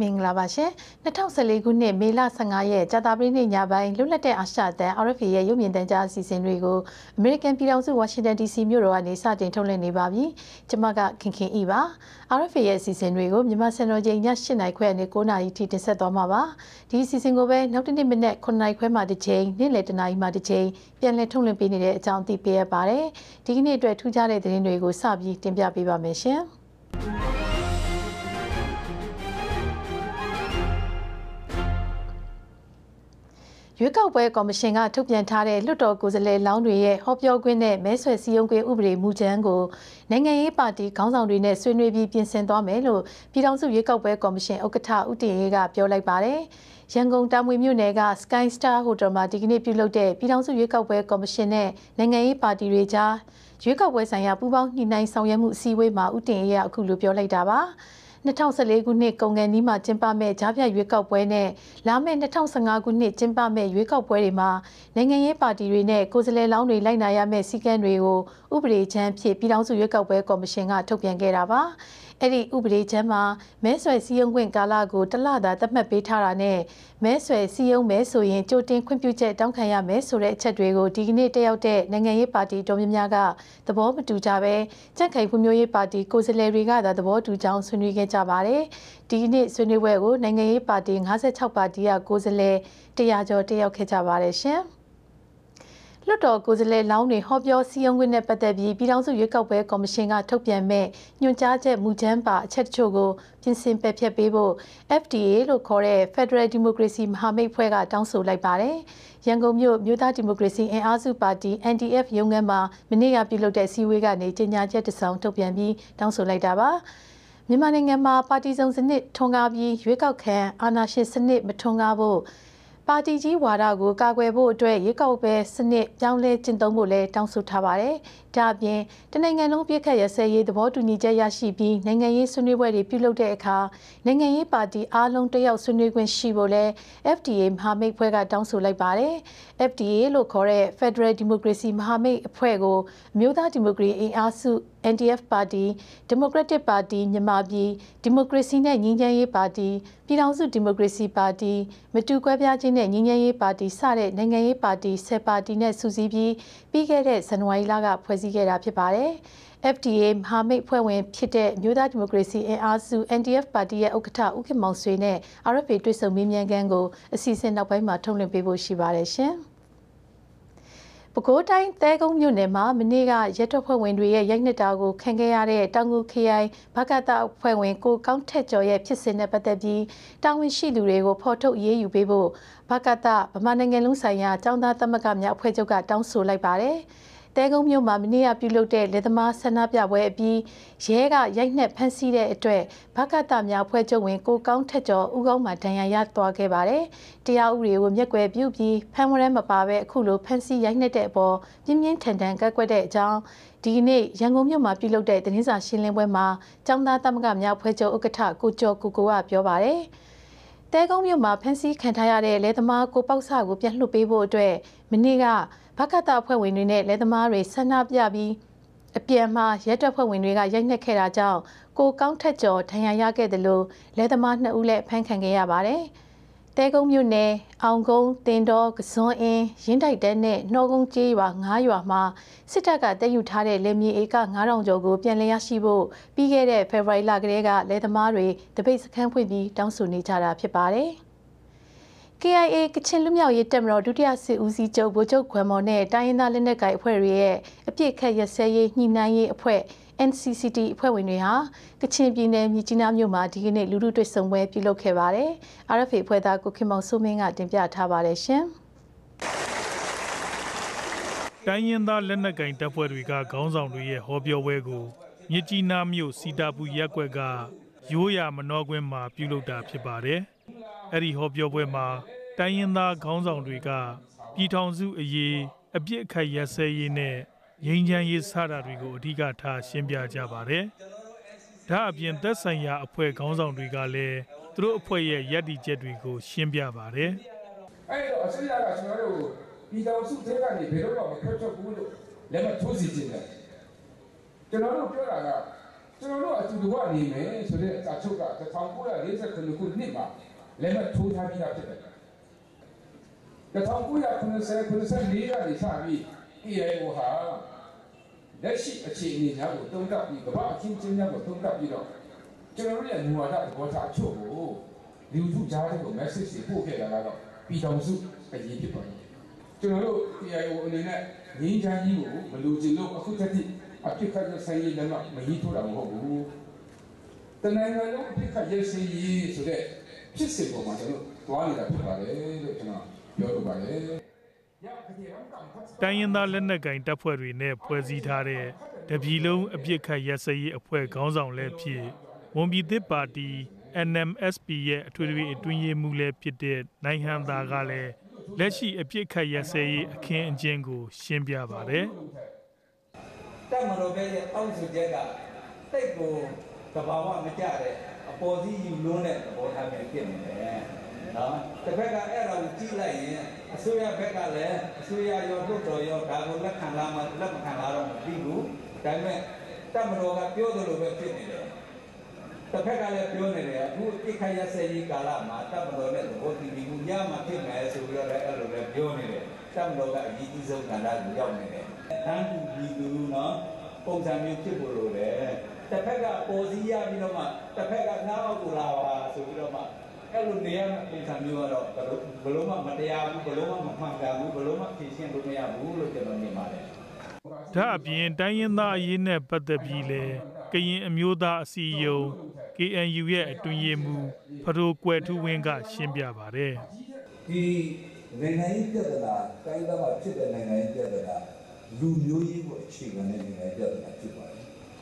မင်္ဂလာပါရှင်2014ခုနှစ်မေလ15ရက်ကြာသပတေးနေ့ညပိုင်းလွတ်လပ်တဲ့အာရှတန် RFA ရဲ့ရုပ်မြင်သံကြားအစီအစဉ်တွေကို American ပြည်ထောင်စု Washington DC မြို့တော်ကနေစတင်ထုတ်လွှင့်နေပါပြီကျွန်မကခင်ခင်ဤပါ RFA ရဲ့အစီအစဉ်တွေကိုမြန်မာစံတော်ချိန်ည7:00နာရီခွဲကနေ9:00နာရီထိတင်ဆက်သွားမှာပါဒီအစီအစဉ်ကိုပဲနောက်တစ်နေ့မနေ့9:00နာရီခွဲမှတစ်ချိန်နေ့လယ်10:00နာရီမှတစ်ချိန်ပြန်လည်ထုတ်လွှင့်ပေးနေတဲ့အကြောင်းသိပေးရပါတယ်ဒီကနေ့အတွက်ထူးခြားတဲ့သတင်းတွေကိုစပြီးတင်ပြပေးပါမယ်ရှင် ရွေးကောက်ပွဲကော်မရှင်ကထုတ်ပြန်ထားတဲ့လွှတ်တော်ကိုယ်စားလှယ်လောင်းတွေရဲ့ဟောပြောခွင့်နဲ့မဲဆွယ်စည်းရုံးခွင့်ဥပဒေမူကြမ်းကိုနိုင်ငံရေးပါတီခေါင်းဆောင်တွေနဲ့ဆွေးနွေးပြီးပြင်ဆင်သွားမယ်လို့ပြည်ထောင်စုရွေးကောက်ပွဲကော်မရှင်ဥက္ကဋ္ဌဦးတင်ရေးကပြောလိုက်ပါတယ်။ရန်ကုန်တာမွေမြို့နယ်က Sky Star Hotel မှာဒီကနေ့ပြုလုပ်တဲ့ပြည်ထောင်စုရွေးကောက်ပွဲကော်မရှင်နဲ့နိုင်ငံရေးပါတီတွေကြားရွေးကောက်ပွဲဆိုင်ရာပူးပေါင်းညှိနှိုင်းဆောင်ရွက်မှုအစည်းအဝေးမှာဦးတင်ရေးကအခုလိုပြောလိုက်တာပါ။ 2014ခုနှစ်ကုန်ကန်နီးမှာကျင်းပမဲ့ကြားပြရွေးကောက်ပွဲနဲ့လာမယ့်2015ခုနှစ်ကျင်းပမဲ့ရွေးကောက်ပွဲတွေမှာနိုင်ငံရေးပါတီတွေနဲ့ကိုယ်စားလှယ်လောင်းတွေလိုက်နာရမယ့်စည်းကမ်းတွေကိုဥပဒေချမ်းဖြင့်ပြည်ထောင်စုရွေးကောက်ပွဲကော်မရှင်ကထုတ်ပြန်ခဲ့တာပါ။ အဲ့ဒီဥပဒေချမ်းမှာမဲဆွယ်စည်းရုံးခွင့်ကာလကိုတစ်လသာသတ်မှတ်ပေးထားတာနဲ့မဲဆွယ်စည်းရုံးမဲဆိုရင်ကြိုတင်ခွင့်ပြုချက်တောင်းခံရမယ်ဆိုတဲ့အချက်တွေကိုဒီကနေ့တက်ရောက်တဲ့နိုင်ငံရေးပါတီတော်များများကသဘောမတူကြပဲကြက်ခိုင်ဖွံ့ဖြိုးရေးပါတီကိုယ်စားလှယ်တွေကသာသဘောတူကြောင်းဆွေးနွေးခဲ့ကြပါတယ်ဒီကနေ့ဆွေးနွေးပွဲကိုနိုင်ငံရေးပါတီ56ပါတီကကိုယ်စားလှယ်100ကျော်တက်ရောက်ခဲ့ကြပါတယ်ရှင်။ လွှတ်တော်ကိုယ်စားလှယ်လောင်းတွေဟောပြောစည်းရုံးခွင့်နဲ့ပတ်သက်ပြီးပြည်ထောင်စုရွေးကောက်ပွဲကော်မရှင်ကထုတ်ပြန်မဲ့ညွှန်ကြားချက်မူကြမ်းပါအချက်တချို့ကိုပြင်ဆင်ပယ်ဖျက်ပေးဖို့ FDA လို့ခေါ်တဲ့ Federal Democracy မဟာမိတ်ဖွဲ့ကတောင်းဆိုလိုက်ပါတယ်။ရန်ကုန်မြို့မြို့သားဒီမိုကရေစီအင်အားစုပါတီ NDF ရုံးခန်းမှာမနေ့ကပြုလုပ်တဲ့စည်းဝေးကနေကြေညာချက်တစ်စောင်ထုတ်ပြန်ပြီးတောင်းဆိုလိုက်တာပါ။မြန်မာနိုင်ငံမှာပါတီစုံစနစ်ထွန်းကားပြီးရွေးကောက်ခံအာဏာရှင်စနစ်မထွန်းကားဖို့ ပါတီကြီးဝါဒကိုကာကွယ်ဖို့အတွက်ရွေးကောက်ပွဲစနစ်ပြောင်းလဲကျင့်သုံးဖို့လည်းတောင်းဆိုထားပါတယ်။ဒါအပြင်တနိုင်ငံလုံးပြည့်ခတ်ရစဲရေးသဘောတူညီချက်ရရှိပြီးနိုင်ငံရေးဆွေးနွေးပွဲတွေပြုလုပ်တဲ့အခါနိုင်ငံရေးပါတီအားလုံးတက်ရောက်ဆွေးနွေးခွင့်ရှိဖို့လဲ FDA မဟာမိတ်ဖွဲ့ကတောင်းဆိုလိုက်ပါတယ်။ FDA လို့ခေါ်တဲ့ Federal Democracy မဟာမိတ်အဖွဲ့ကိုအမျိုးသားဒီမိုကရေအင်အားစု NDF ပါတီ Democratic ပါတီမြန်မာပြည်ဒီမိုကရေစီနဲ့ညီညွတ်ရေးပါတီပြည်ထောင်စုဒီမိုကရေစီပါတီမတူကွဲပြားခြင်းနဲ့ညီညွတ်ရေးပါတီစတဲ့နိုင်ငံရေးပါတီ10ပါတီနဲ့စုစည်းပြီးပြီးခဲ့တဲ့ဇန်နဝါရီလကဖွဲ့စည်းခဲ့တာဖြစ်ပါတယ်။ FDA မဟာမိတ်ဖွဲ့ဝင်ဖြစ်တဲ့မြို့သားဒီမိုကရေစီအင်အားစု NDF ပါတီရဲ့ဥက္ကဋ္ဌဦးခင်မောင်ဆွေနဲ့ RFA တွေ့ဆုံမေးမြန်းခန်းကိုအစီအစဉ်နောက်ပိုင်းမှာထုတ်လွှင့်ပေးဖို့ရှိပါတယ်ရှင်။ပဲခူးတိုင်းသဲကုန်းမြို့နယ်မှာမနေ့ကရဲတပ်ဖွဲ့ဝင်တွေရဲ့ရိုက်နှက်တာကိုခံခဲ့ရတဲ့တောင်ငူခရိုင်ဘကတအဖွဲ့ဝင်ကိုကောင်းထက်ကျော်ရဲ့ဖြစ်စဉ်နဲ့ပတ်သက်ပြီးတာဝန်ရှိသူတွေကိုဖော်ထုတ်ရေးယူပေးဖို့ဘကတဗမာနိုင်ငံလုံးဆိုင်ရာចောင်းသားသမဂ္ဂများအဖွဲ့ချုပ်ကတောင်းဆိုလိုက်ပါတယ်။ တဲကုန်းမြို့မှာမနေ့ကပြုလုပ်တဲ့လက်သမားဆန္ဒပြပွဲအပြီးရဲကရိုက်နှက်ဖမ်းဆီးတဲ့အတွက်ဘကတများဖွဲ့ချုပ်ဝင်ကိုကောင်းထက်ကျော်ဦးကောင်းမှဒဏ်ရာရသွားခဲ့ပါတယ်။တရားဥပဒေကိုမျက်ကွယ်ပြုပြီးဖမ်းဝရမ်းမပါဘဲအခုလိုဖမ်းဆီးရိုက်နှက်တဲ့အပေါ်ပြင်းပြင်းထန်ထန်ကကွက်တဲ့အကြောင်းဒီကနေ့ရန်ကုန်မြို့မှာပြုလုပ်တဲ့သတင်းစာရှင်းလင်းပွဲမှာចောင်းသားသမဂ္ဂများဖွဲ့ချုပ်ဥက္ကဋ္ဌကိုကျော်ကိုကိုကပြောပါတယ်။တဲကုန်းမြို့မှာဖမ်းဆီးခံထားရတဲ့လဲသမားကိုပေါက်ဆာကိုပြန်လွှတ်ပေးဖို့အတွက်မနေ့က ဘကတအဖွဲ့ဝင်တွေနဲ့လက်သမားတွေဆန္ဒပြပြီးအပြန်မှာရဲတပ်ဖွဲ့ဝင်တွေကရိုက်နှက်ခဲ့တာကြောင့်ကိုကောင်းထက်ကျော်ဒဏ်ရာရခဲ့တယ်လို့လက်သမားနှစ်ဦးလည်းဖမ်းခံခဲ့ရပါတယ်။တဲကုန်းမြို့နယ်အောင်ကုန်းတင်တော်ကစွန်းအင်းရင်းတိုက်တဲနဲ့နှောကုန်းကျေးရွာ9ရွာမှာစစ်တပ်ကတည်ယူထားတဲ့လက်မြေဧက9000ကျော်ကိုပြန်လည်ရရှိဖို့ပြီးခဲ့တဲ့ဖေဖော်ဝါရီလကတည်းကလက်သမားတွေတပိတ်စခန်းဖွင့်ပြီးတောင်းဆိုနေကြတာဖြစ်ပါတယ်။ KIA ကချင်လူမျိုးရေးတက်မတော်ဒုတိယစစ်ဦးစီးချုပ်ဗိုလ်ချုပ်ခွန်မော်နဲ့တိုင်းရင်းသားလက်နက်ကိုင်အဖွဲ့တွေရဲ့အပြစ်ခတ်ရစဲရေးညှိနှိုင်းရေးအဖွဲ့ NCCT အဖွဲ့ဝင်တွေဟာကချင်ပြည်နယ်မြကြီးနားမြို့မှာဒီကနေ့လူထုတွေ့ဆုံပွဲပြုလုပ်ခဲ့ပါတယ်။ RFA အဖွဲ့သားကိုခင်မောင်စိုးမင်းကတင်ပြထားပါတယ်ရှင်။တိုင်းရင်းသားလက်နက်ကိုင်တပ်ဖွဲ့တွေကခေါင်းဆောင်တွေရဲ့ဟောပြောပွဲကိုမြကြီးနားမြို့စီတာပူရက်ကွက်ကရိုးရာမနှောကွင်းမှာပြုလုပ်တာဖြစ်ပါတယ်။ အဲ့ဒီဟောပြောပွဲမှာတိုင်းရင်းသားခေါင်းဆောင်တွေကပြည်ထောင်စုအရေးအပြစ်အခတ်ရစဲရေးနဲ့ငြိမ်းချမ်းရေးစတာတွေကိုအဓိကထားရှင်းပြကြပါတယ်။ဒါအပြင်သက်ဆိုင်ရာအဖွဲ့ခေါင်းဆောင်တွေကလည်းသူတို့အဖွဲ့ရဲ့ရည်တည်ချက်တွေကို ရှင်းပြပါတယ်။အဲ့တော့အစိုးရကကျွန်တော်တို့ပြည်ထောင်စုထဲကနေဘယ်တော့မှမထွက်ထွက်ဘူးလို့လက်မထိုးစီခြင်းတယ်။ကျွန်တော်တို့ပြောတာကကျွန်တော်တို့အတူတူကနေမယ်ဆိုတဲ့အစာချုပ်က1949ခုနှစ်မှာ လက်မှတ်ထိုးထားပြီးသားဖြစ်တယ်1990 94ကနေစပြီး EAO ဟာလက်ရှိအခြေအနေများကိုတုံ့တက်ပြီးကမ္ဘာအချင်းချင်းများကိုတုံ့တက်ပြီးတော့ကျွန်တော်တို့ရဲ့မူဝါဒသဘောထားအချို့ကိုလူထုကြားထဲကို message တွေပို့ခဲ့တာကတော့ပြည်တော်စုအရေးဖြစ်ပါတယ်ကျွန်တော်တို့ EAO အနေနဲ့ငင်းချမ်းကြီးကိုမလူချင်လို့အခုတစ်ထိအဖြစ်ခတ်တဲ့ဆိုင်ရလက်မှမရေးထိုးတာမဟုတ်ဘူးတနိုင်ငံလုံးအဖြစ်ခတ်ရရှိရေးဆိုတဲ့ ဖြစ်စဉ်ပေါ်မှာကျွန်တော်တွားနေတာဖြစ်ပါတယ်လို့ကျွန်တော်ပြောလိုပါတယ်တိုင်းရင်းသားလက်နက်ကင်တပ်ဖွဲ့တွေနဲ့ဖွဲ့စည်းထားတဲ့တပြည်လုံးအပြစ်ခတ်ရစရေးအဖွဲ့ခေါင်းဆောင်လည်းဖြစ်ဝန်ပြည်သစ်ပါတီ NMSP ရဲ့အထွေထွေအတွင်းရေးမှူးလည်းဖြစ်တဲ့နိုင်ဟန်သာကလည်းလက်ရှိအပြစ်ခတ်ရစရေးအခင်းအကျင်းကို ရှင်းပြပါတယ်တက်မတော်ပဲရဲ့အောက်စုချက်ကတိတ်ကိုသဘာဝမကျတဲ့အ ပေါ်စီးယူလွန်းတဲ့သဘောထားမျိုးဖြစ်နေတယ်နော်တစ်ဖက်ကအဲ့ဒါကိုကြည့်လိုက်ရင်အစိုးရဘက်ကလည်းအစိုးရရောထုတ်တော်ရောဒါကိုလက်ခံလာမှလက်မခံလာတော့မသိဘူးဒါပေမဲ့တက်မတော်ကပြောသလိုပဲဖြစ်နေတယ်တစ်ဖက်ကလည်းပြောနေတယ်အခုပြစ်ခတ်ရစေကြီးကာလမှာတက်မတော်နဲ့သဘောတူညီမှုရမှဖြစ်မယ်ဆိုပြီးတော့လည်းအဲ့လိုပဲပြောနေတယ်တက်မတော်ကအရေးကြီးဆုံးကဏ္ဍကိုရောက်နေတယ်တန်းတူပြီးသူနော်ပုံစံမျိုးဖြစ်ဖို့လိုတယ် တစ်ဖက်ကပေါ်စည်းရပြီးတော့မှတစ်ဖက်ကနားအောက်ကိုလာပါဆိုပြီးတော့မှအဲ့လိုနေရမယ့်ပုံစံမျိုးကတော့ဘယ်လိုမှမတရားဘူးဘယ်လိုမှမမှန်ကန်ဘူးဘယ်လိုမှဖြေရှင်းလို့မရဘူးလို့ကျွန်တော်မြင်ပါတယ်ဒါအပြင်တိုင်းရင်းသားအရေးနဲ့ပတ်သက်ပြီးလဲကရင်အမျိုးသားအစည်းအရုံး KNU ရဲ့အတွင်းရေးမှူးဖရိုကွယ်ထူးဝင်းကရှင်းပြပါတယ်ဒီနိုင်ငံရေးပြဿနာတိုင်းသားမှာဖြစ်တဲ့နိုင်ငံရေးပြဿနာလူမျိုးရေးကိုအခြေခံတဲ့နိုင်ငံရေးပြဿနာဖြစ်ပါတယ်။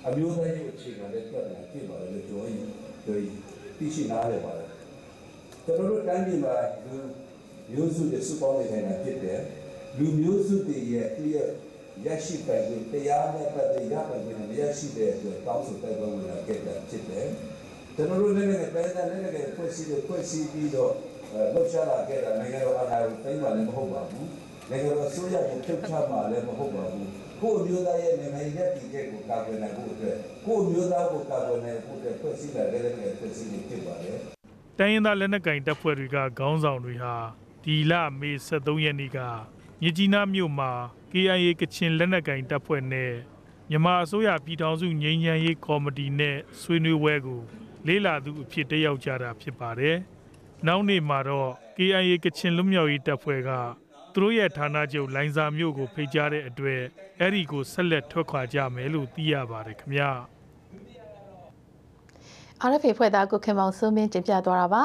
အမျိုးသားရေးကိုအခြေခံတဲ့ပြဿနာဖြစ်ပါတယ်လို့ပြောရင်ပြောရင်သိရှိနားလည်ပါတယ်။ကျွန်တော်တို့တိုင်းပြည်မှာလူမျိုးစုတွေစုပေါင်းနေထိုင်တာဖြစ်တယ်။လူမျိုးစုတွေရဲ့ဒီရရှိပိုင်ခွင့်တရားနဲ့ပတ်သက်ရပိုင်ခွင့်နဲ့ရရှိတဲ့အတွက်တောင်းဆိုတိုက်ပွဲဝင်လာခဲ့တာဖြစ်တယ်။ကျွန်တော်တို့လည်းလည်းပဲတဲ့လည်းလည်းဖွဲ့စည်းလို့ဖွဲ့စည်းပြီးတော့လှုပ်ရှားလာခဲ့တာနိုင်ငံတော်အားကိုတိုင်းပါလည်းမဟုတ်ပါဘူး။နိုင်ငံတော်ဆိုရကိုထုတ်ချမှလည်းမဟုတ်ပါဘူး။ ကိုယ်မျိုးသားရဲ့နိုင်ငံရဲ့တည်ချက်ကိုကာကွယ်နိုင်ဖို့အတွက်ကိုယ်မျိုးသားကိုကာကွယ်နိုင်ဖို့အတွက်ဖွဲ့စည်းလာခဲ့တဲ့ဖွဲ့စည်းနေဖြစ်ပါတယ်။တိုင်းရင်းသားလက်နက်ကင်တပ်ဖွဲ့တွေကခေါင်းဆောင်တွေဟာဒီလမေ23ရက်နေ့ကမြကြီးနားမြို့မှာ KIA ကချင်လက်နက်ကင်တပ်ဖွဲ့နဲ့မြန်မာအစိုးရပြည်ထောင်စုငြိမ်းချမ်းရေးကော်မတီနဲ့ဆွေးနွေးပွဲကိုလေးလာသူအဖြစ်တက်ရောက်ကြတာဖြစ်ပါတယ်။နောက်နေ့မှာတော့ KIA ကချင်လွတ်မြောက်ရေးတပ်ဖွဲ့က သူတို့ရဲ့ဌာနချုပ်လိုင်ဇာမြို့ကိုဖိတ်ကြားတဲ့အတွက်အဲ့ဒီကိုဆက်လက်ထွက်ခွာကြမယ်လို့သိရပါတယ်ခင်ဗျာ။ RFA ဖွဲ့သားကိုခင်မောင်စိုးမင်းတင်ပြသွားတာပါ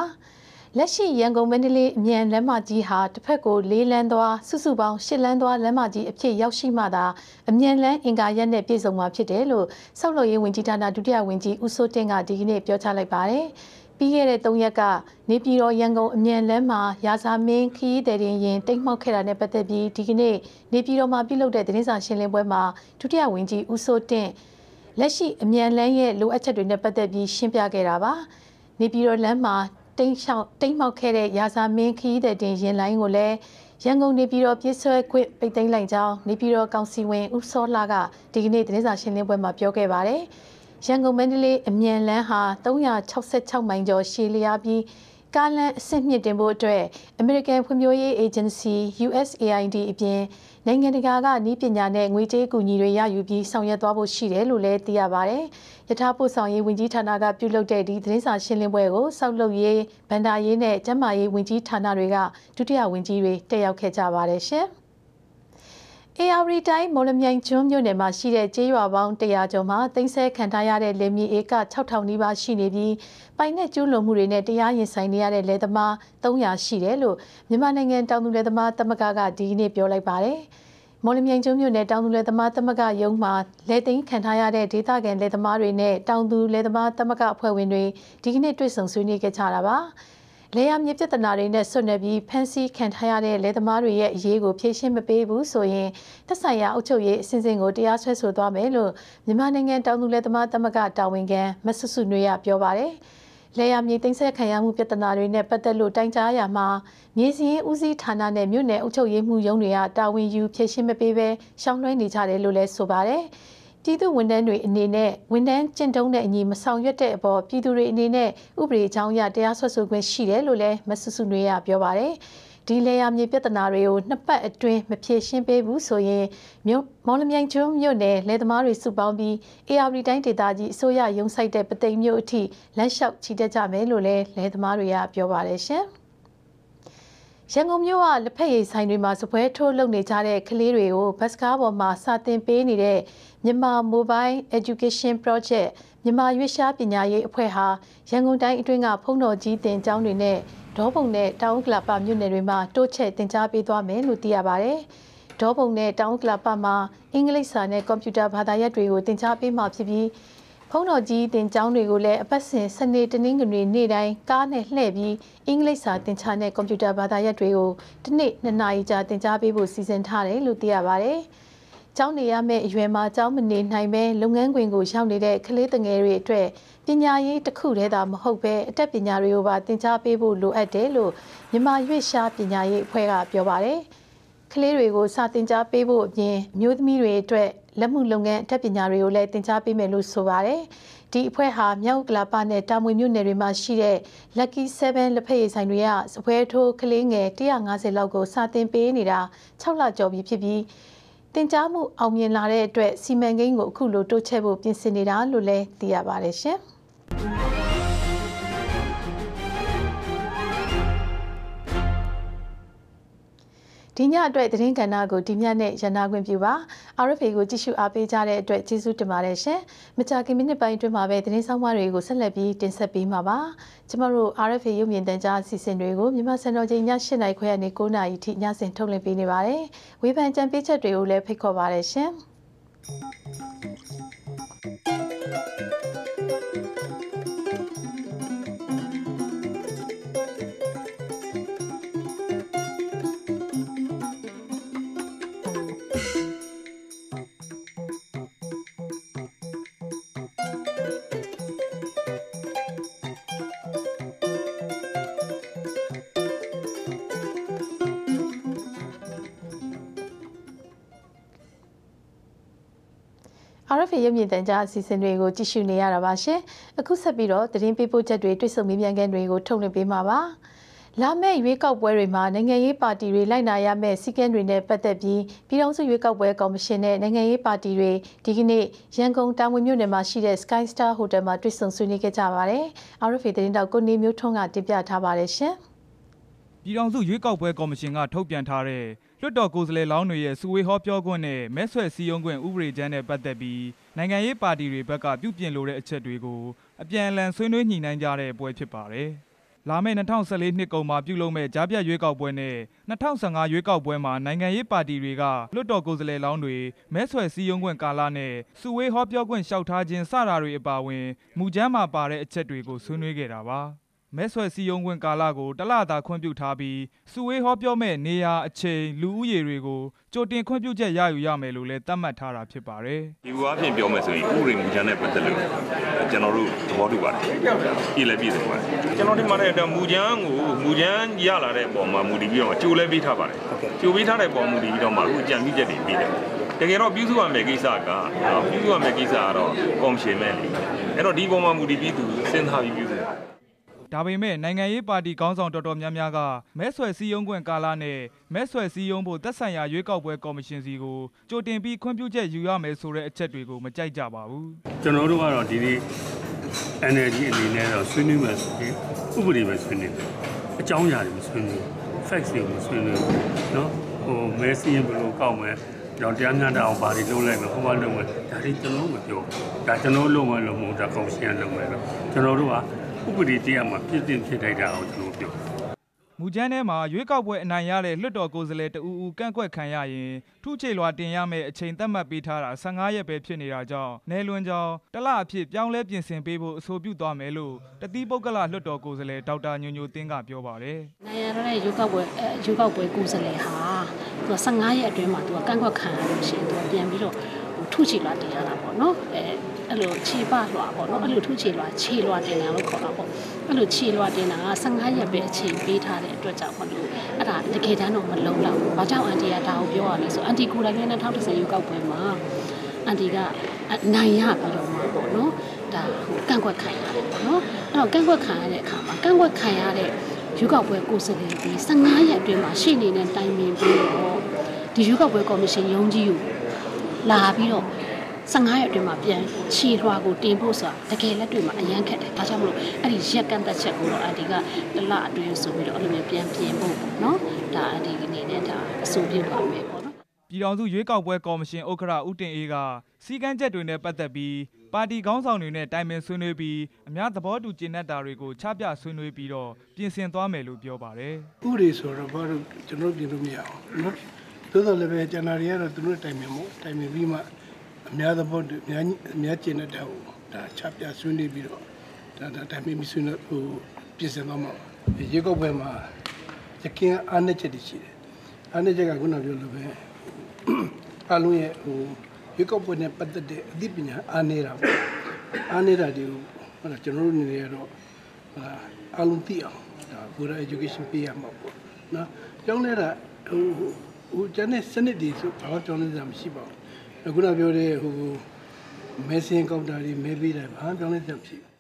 လက်ရှိရန်ကုန်မန္တလေးအမြန်လမ်းမကြီးဟာတစ်ဖက်ကို၄လမ်းသွားစုစုပေါင်း၈လမ်းသွားလမ်းမကြီးအဖြစ်ရောက်ရှိမှသာအမြန်လမ်းအင်ကာရက်နဲ့ပြည့်စုံမှာဖြစ်တယ်လို့စောက်လို့ရေးဝန်ကြီးဌာနဒုတိယဝန်ကြီးဦးစိုးတင့်ကဒီကနေ့ပြောကြားလိုက်ပါတယ် ပြီးခဲ့တဲ့၃ရက်ကနေပြည်တော်ရန်ကုန်အမြန်လမ်းမှာရာဇာမင်းခီးတဲ့ရင်ရင်တိတ်မှောက်ခဲ့တာနဲ့ပတ်သက်ပြီးဒီကနေ့နေပြည်တော်မှာပြုလုပ်တဲ့သတင်းစာရှင်းလင်းပွဲမှာဒုတိယဝန်ကြီးဦးစိုးတင့်လက်ရှိအမြန်လမ်းရဲ့လိုအပ်ချက်တွေနဲ့ပတ်သက်ပြီးရှင်းပြခဲ့တာပါနေပြည်တော်လမ်းမှာတိမ်ရှောက်တိမ်မှောက်ခဲ့တဲ့ရာဇာမင်းခီးတဲ့တင်ရင်လိုင်းကိုလည်းရန်ကုန်နေပြည်တော်ပြည့်စွဲခွင့်ပိတ်သိမ်းလိုက်ကြောင်းနေပြည်တော်ကောင်စီဝင်ဦးစောလှကဒီကနေ့သတင်းစာရှင်းလင်းပွဲမှာပြောခဲ့ပါတယ်။ ရန်ကုန်မန္တလေးအမြန်လမ်းဟာ366မိုင်ကျော်ရှည်လျားပြီးကားလမ်းအဆင့်မြင့်တင်ဖို့အတွက် American ဖွံ့ဖြိုးရေး Agency USAID အပြင်နိုင်ငံတကာကနည်းပညာနဲ့ငွေကြေးကူညီတွေရယူပြီးဆောင်ရွက်သွားဖို့ရှိတယ်လို့လည်းသိရပါတယ်။ယထာပို့ဆောင်ရေးဝန်ကြီးဌာနကပြုလုပ်တဲ့ဒီသတင်းစာရှင်းလင်းပွဲကိုစောက်လုပ်ရေးဗန္ဒာရေးနဲ့ကျန်းမာရေးဝန်ကြီးဌာနတွေကဒုတိယဝန်ကြီးတွေတက်ရောက်ခဲ့ကြပါတယ်ရှင်။ AR တိုင်းမော်လမြိုင်ကျွန်းမြို့နယ်မှာရှိတဲ့ကျေးရွာပေါင်း100ကျော်မှာတင်ဆက်ခံထားရတဲ့လယ်မြေဧက6000နီးပါးရှိနေပြီးပိုင်နဲ့ကျူးလွန်မှုတွေနဲ့တရားရင်ဆိုင်နေရတဲ့လယ်သမား300ရှိတယ်လို့မြန်မာနိုင်ငံတောင်သူလယ်သမားသမဂ္ဂကဒီနေ့ပြောလိုက်ပါတယ်။မော်လမြိုင်ကျွန်းမြို့နယ်တောင်သူလယ်သမားသမဂ္ဂရုံးမှာလယ်သိမ်းခံထားရတဲ့ဒေသခံလယ်သမားတွေနဲ့တောင်သူလယ်သမားသမဂ္ဂအဖွဲ့ဝင်တွေဒီကနေ့တွေ့ဆုံဆွေးနွေးခဲ့ကြတာပါ။ လေယာမြေပြဿနာတွေနဲ့ဆွနေပြီးဖန်ဆီးခံထားရတဲ့လယ်သမားတွေရဲ့အရေးကိုဖြေရှင်းမပေးဘူးဆိုရင်သက်ဆိုင်ရာအုပ်ချုပ်ရေးအစဉ်စဉ်ကိုတရားစွဲဆိုသွားမယ်လို့မြန်မာနိုင်ငံတောင်သူလယ်သမားသမဂ္ဂတာဝန်ခံမဆဆုနွေရပြောပါတယ်။လေယာမြေသိမ်းဆည်းခံရမှုပြဿနာတွေနဲ့ပတ်သက်လို့တိုင်ကြားရမှာမြေစည်းဦးစီးဌာနနဲ့မြို့နယ်အုပ်ချုပ်ရေးမှူးရုံးတွေကတာဝန်ယူဖြေရှင်းမပေးဘဲရှောင်လွှဲနေကြတယ်လို့လည်းဆိုပါတယ်။ ပြည်သူဝန်ထမ်းတွေအနေနဲ့ဝန်ထမ်းကျင့်သုံးတဲ့အညီမဆောင်ရွက်တဲ့အပေါ်ပြည်သူတွေအနေနဲ့ဥပဒေအကြောင်းအရတရားစွဲဆိုခွင့်ရှိတယ်လို့လည်းမဆူဆူနွေကပြောပါတယ်ဒီလေယာမြေပြဿနာတွေကိုနှစ်ပတ်အတွင်းမဖြေရှင်းပေးဘူးဆိုရင်မြို့မော်လမြိုင်ကျွန်းမြို့နယ်လယ်သမားတွေစုပေါင်းပြီး AR တိုင်းဒေသကြီးအစိုးရရုံးဆိုင်တဲ့ပသိမ်မြို့အထိလမ်းလျှောက်ချီတက်ကြမယ်လို့လည်းလယ်သမားတွေကပြောပါတယ်ရှင်။ ရန်ကုန်မြို့ကလက်ဖက်ရည်ဆိုင်တွေမှာစပွဲထိုးလုပ်နေကြတဲ့ကလေးတွေကိုဘတ်စကားပေါ်မှာစာသင်ပေးနေတဲ့မြန်မာ Mobile Education Project မြန်မာရွေးရှားပညာရေးအဖွဲ့ဟာရန်ကုန်တိုင်းအတွင်းကဖုံးတော်ကြီးတင်ကျောင်းတွေနဲ့ဒေါပုံနဲ့တောင်ကလပမြို့နယ်တွေမှာတိုးချဲ့တင် जा ပေးသွားမယ်လို့သိရပါဗျ။ဒေါပုံနဲ့တောင်ကလပမှာအင်္ဂလိပ်စာနဲ့ကွန်ပျူတာဘာသာရပ်တွေကိုတင် जा ပေးမှဖြစ်ပြီး ဖုန်းတော်ကြီးတင်ကျောင်းတွေကိုလည်းအပတ်စဉ်စနေတနင်္ဂနွေနေ့တိုင်းကားနဲ့လှည့်ပြီးအင်္ဂလိပ်စာသင်ကြားတဲ့ကွန်ပျူတာဘာသာရပ်တွေကိုတစ်နေ့နှစ်နာရီကြာသင်ကြားပေးဖို့စီစဉ်ထားတယ်လို့သိရပါဗျ။ကျောင်းနေရမယ့်အရွယ်မှာကျောင်းမနေနိုင်ပဲလုပ်ငန်းခွင်ကိုရောက်နေတဲ့ကလေးငယ်တွေအတွက်ပညာရေးတစ်ခုတည်းသာမဟုတ်ပဲအတတ်ပညာတွေကိုပါသင်ကြားပေးဖို့လိုအပ်တယ်လို့မြန်မာရွေ့ရှားပညာရေးအဖွဲ့ကပြောပါတယ်။ကလေးတွေကိုစာသင်ကြားပေးဖို့အပြင်အမျိုးသမီးတွေအတွက် လက်မှုလုပ်ငန်းအတတ်ပညာတွေကိုလည်းသင်ကြားပေးမယ်လို့ဆိုပါတယ်။ဒီအဖွဲ့ဟာမြောက်ကလာပနဲ့တာမွေမြို့နယ်တွေမှာရှိတဲ့ Lucky 7လက်ဖက်ရည်ဆိုင်တွေကစပွဲထိုးကလေးငယ်150လောက်ကိုစာသင်ပေးနေတာ6လကျော်ပြီဖြစ်ပြီးတင် जा မှုအောင်မြင်လာတဲ့အတွက်စီမံကိန်းကိုအခုလိုတိုးချဲ့ဖို့ပြင်ဆင်နေတာလို့လည်းသိရပါတယ်ရှင်။ ဒီညအတွက်သတင်းကဏ္ဍကိုဒီညနဲ့ရန်နာခွင့်ပြုပါ RFA ကိုကြည့်ရှုအားပေးကြတဲ့အတွက်ကျေးဇူးတင်ပါတယ်ရှင်မကြာခင်မိနစ်ပိုင်းအတွင်းမှာပဲသတင်းဆောင်မတွေကိုဆက်လက်ပြီးတင်ဆက်ပေးမှာပါကျမတို့ RFA ရုပ်မြင်သံကြားအစီအစဉ်တွေကိုမြန်မာစံတော်ချိန်ည7:00နာရီခွဲကနေ9:00နာရီထိညစဉ်ထုတ်လွှင့်ပေးနေပါတယ်ဝေဖန်ကြံပေးချက်တွေကိုလည်းဖိတ်ခေါ်ပါတယ်ရှင် ရုပ်မြင်သံကြားအစီအစဉ်တွေကိုကြည့်ရှုနေရတာပါရှင်။အခုဆက်ပြီးတော့သတင်းပေးပို့ချက်တွေတွေ့ဆုံမေးမြန်းခန်းတွေကိုထုတ်လွှင့်ပေးမှာပါ။လာမယ့်ရွေးကောက်ပွဲတွေမှာနိုင်ငံရေးပါတီတွေလိုက်နာရမယ့်စည်းကမ်းတွေနဲ့ပတ်သက်ပြီးပြည်ထောင်စုရွေးကောက်ပွဲကော်မရှင်နဲ့နိုင်ငံရေးပါတီတွေဒီကနေ့ရန်ကုန်တာဝန်မြို့နယ်မှာရှိတဲ့ Sky Star Hotel မှာတွေ့ဆုံဆွေးနွေးခဲ့ကြပါတယ်။ RFA သတင်းတောက်ကိုနေမျိုးထွန်းကတင်ပြထားပါတယ်ရှင်။ပြည်ထောင်စုရွေးကောက်ပွဲကော်မရှင်ကထုတ်ပြန်ထားတဲ့ လွှတ်တော်ကိုယ်စားလှယ်လောင်းတွေရဲ့စုဝေးဟောပြောခွင့်နဲ့မဲဆွယ်စည်းရုံးခွင့်ဥပဒေကြမ်းနဲ့ပတ်သက်ပြီးနိုင်ငံရေးပါတီတွေဘက်ကပြုပြင်လိုတဲ့အချက်တွေကိုအပြန်အလှန်ဆွေးနွေးညှိနှိုင်းကြတဲ့ပွဲဖြစ်ပါတယ်။လာမယ့်2014နှစ်ကုန်မှာပြုလုပ်မဲ့ကြားပြတ်ရွေးကောက်ပွဲနဲ့2015ရွေးကောက်ပွဲမှာနိုင်ငံရေးပါတီတွေကလွှတ်တော်ကိုယ်စားလှယ်လောင်းတွေမဲဆွယ်စည်းရုံးခွင့်ကာလနဲ့စုဝေးဟောပြောခွင့်လျှောက်ထားခြင်းစတာတွေအပါအဝင်မူကြမ်းမှာပါတဲ့အချက်တွေကိုဆွေးနွေးခဲ့တာပါ။ မဲဆွယ်စည်းရုံးခွင့်ကာလကိုတလသာခွင့်ပြုထားပြီး စုဝေးဟောပြောမဲ့နေရာ အချိန် လူဦးရေတွေကို ကြိုတင်ခွင့်ပြုချက် ရယူရမယ်လို့လည်း သတ်မှတ်ထားတာဖြစ်ပါတယ်။ဒီလိုအဖြစ်ပြောမယ်ဆိုရင် ဥပဒေမူကြမ်းနဲ့ ပတ်သက်လို့ ကျွန်တော်တို့ သဘောတူပါတယ်။ပြည်လည်းပြည်စုံပါတယ်။ကျွန်တော်ဒီမှာလည်းမူကြမ်းကို မူကြမ်းရလာတဲ့ပုံမှာ မူတည်ပြီးတော့ ကြိုလဲပေးထားပါတယ်။ကြိုပေးထားတဲ့ပုံမူတည်ပြီးတော့မှ အခုကြံပြီးချက်တွေပြီးတယ်။တကယ်တော့ ပြုစုရမယ့်ကိစ္စက ပြုစုရမယ့်ကိစ္စကတော့ ကော်မရှင်ပဲလေ။အဲ့တော့ ဒီပုံမှာ မူတည်ပြီး သူစဉ်းစားပြီး ပြုစုတယ် ဒါပေမဲ့နိုင်ငံရေးပါတီခေါင်းဆောင်တော်တော်များများကမဲဆွယ်စည်းရုံးခွင့်ကာလနဲ့မဲဆွယ်စည်းရုံးဖို့သက်ဆိုင်ရာရွေးကောက်ပွဲကော်မရှင်စီကိုကြိုတင်ပြီးခွင့်ပြုချက်ယူရမယ်ဆိုတဲ့အချက်တွေကိုမကြိုက်ကြပါဘူးကျွန်တော်တို့ကတော့ဒီနေ့ energy အနေနဲ့တော့ဆွေးနွေးမယ်ဆိုရင်ဥပဒေပဲဆွေးနွေးတယ်အကြောင်းအရာတွေဆွေးနွေး facts တွေကိုဆွေးနွေးเนาะဟိုမဲစီရင်ဘယ်လိုကောက်မယ်တော့တရားမျှတအောင်ဘာတွေလုပ်လိုက်မယ်ဟိုဘာလုပ်မယ်ဒါတွေကျွန်တော်မပြောဒါကျွန်တော်လုပ်မယ်လို့မဟုတ်တာကော်ရှင်လုပ်မယ်လို့ကျွန်တော်တို့က ဥပဒေတရားမှာပြည့်တင်ဖြစ်ထိုက်တာကိုကျွန်တော်ပြောမူကျန်းထဲမှာရွေးကောက်ပွဲအနိုင်ရတဲ့လွှတ်တော်ကိုယ်စားလှယ်တဦးဦးကန့်ကွက်ခံရရင်ထုချေလွှာတင်ရမယ့်အချိန်သတ်မှတ်ပေးထားတာ15ရက်ပဲဖြစ်နေတာကြောင့်နယ်လွန်ကြောင်တလအဖြစ်ပြောင်းလဲပြင်ဆင်ပေးဖို့အဆိုပြုသွားမယ်လို့တတိပုဂ္ဂလလွှတ်တော်ကိုယ်စားလှယ်ဒေါက်တာညိုညိုတင်းကပြောပါတယ်။နိုင်ရတဲ့ရွေးကောက်ပွဲရွေးကောက်ပွဲကိုယ်စားလှယ်ဟာသူက15ရက်အတွင်းမှာသူကကန့်ကွက်ခံရလို့ရှိရင်သူကပြန်ပြီးတော့ထုချေလွှာတင်ရတာပေါ့နော်။အဲ အဲ့လိုခြေပလွှာပေါ့နော်အဲ့လိုထုခြေလွှာခြေလွှာတင်တာလို့ခေါ်တာပေါ့အဲ့လိုခြေလွှာတင်တာက15ရက်ပဲအချိန်ပေးထားတဲ့အတွက်ကြောင့်မလို့အဲ့ဒါတကယ်တမ်းတော့မလုံလောက်ဘူးဘာကြောင့်အန်တီကဒါကိုပြောရလဲဆိုအန်တီကိုယ်တိုင်လည်း2010ရွေးကောက်ပွဲမှာအန်တီကအနိုင်ရပြီးတော့မှာပေါ့နော်ဒါဟိုကန့်ကွက်ခံရတယ်ပေါ့နော်အဲ့တော့ကန့်ကွက်ခံရတဲ့အခါမှာကန့်ကွက်ခံရတဲ့ရွေးကောက်ပွဲကိုယ်စားလှယ်ဒီ15ရက်အတွင်းမှာရှေ့နေနဲ့တိုင်ပင်ပြီးတော့ဒီရွေးကောက်ပွဲကော်မရှင်ရုံးကြီးကိုလာပြီးတော့ 15ရက်အတွင်းမှာပြန်ခြေလွှာကိုတင်ဖို့ဆိုတာတကယ်လက်တွေ့မှာအရန်ခက်တယ်ဒါကြောင့်မလို့အဲ့ဒီရက်ကန့်သက်ချက်ကိုတော့အန်တီကတလအတွင်းဆိုပြီးတော့အဲ့လိုမျိုးပြန်ပြင်ဖို့ပေါ့နော်ဒါအန်တီအနေနဲ့ဒါအဆိုပြုပါမယ်ပေါ့နော်ပြည်ထောင်စုရွေးကောက်ပွဲကော်မရှင်ဥက္ကဋ္ဌဦးတင်အေးကစီကန်းချက်တွေနဲ့ပတ်သက်ပြီးပါတီခေါင်းဆောင်တွေနဲ့တိုင်ပင်ဆွေးနွေးပြီးအများသဘောတူကျင့်တတ်တာတွေကိုချပြဆွေးနွေးပြီးတော့ပြင်ဆင်သွားမယ်လို့ပြောပါတယ်ဥပဒေဆိုတော့ဘာလို့ကျွန်တော်ပြင်လို့မရအောင်နော်သို့တော်လည်းပဲကျန်တာတွေကတော့သူတို့တိုင်ပင်မို့တိုင်ပင်ပြီးမှ အများသဘောတူအများအများကျင့်တဲ့တောက်ဒါချပြဆွေးနွေးပြီးတော့ဒါဒါတိုင်ပင်ပြီးဆွေးနွေးဟိုပြင်ဆင်သွားမှာပါရေကောက်ပွဲမှာရခင်အားနည်းချက်တွေရှိတယ်အားနည်းချက်ကခုနပြောလို့ပဲအလုံးရဲ့ဟိုရေကောက်ပွဲနဲ့ပတ်သက်တဲ့အသိပညာအားနည်းတာပေါ့အားနည်းတာတွေကိုဟိုကျွန်တော်တို့အနေနဲ့ကတော့ဟာအလုံးသိအောင်ဒါကိုယ်ရ education ပေးရမှာပေါ့နော်ကျောင်းနေတာဟိုဟိုကျန်တဲ့စနစ်တွေဆိုဘာလို့ကျောင်းနေတာမရှိပါဘူး ခုနပြောတဲ့ဟိုမဲစင်းကောက်တာတွေမဲပေးတာဘာကျောင်းနေတာမရှိဘူး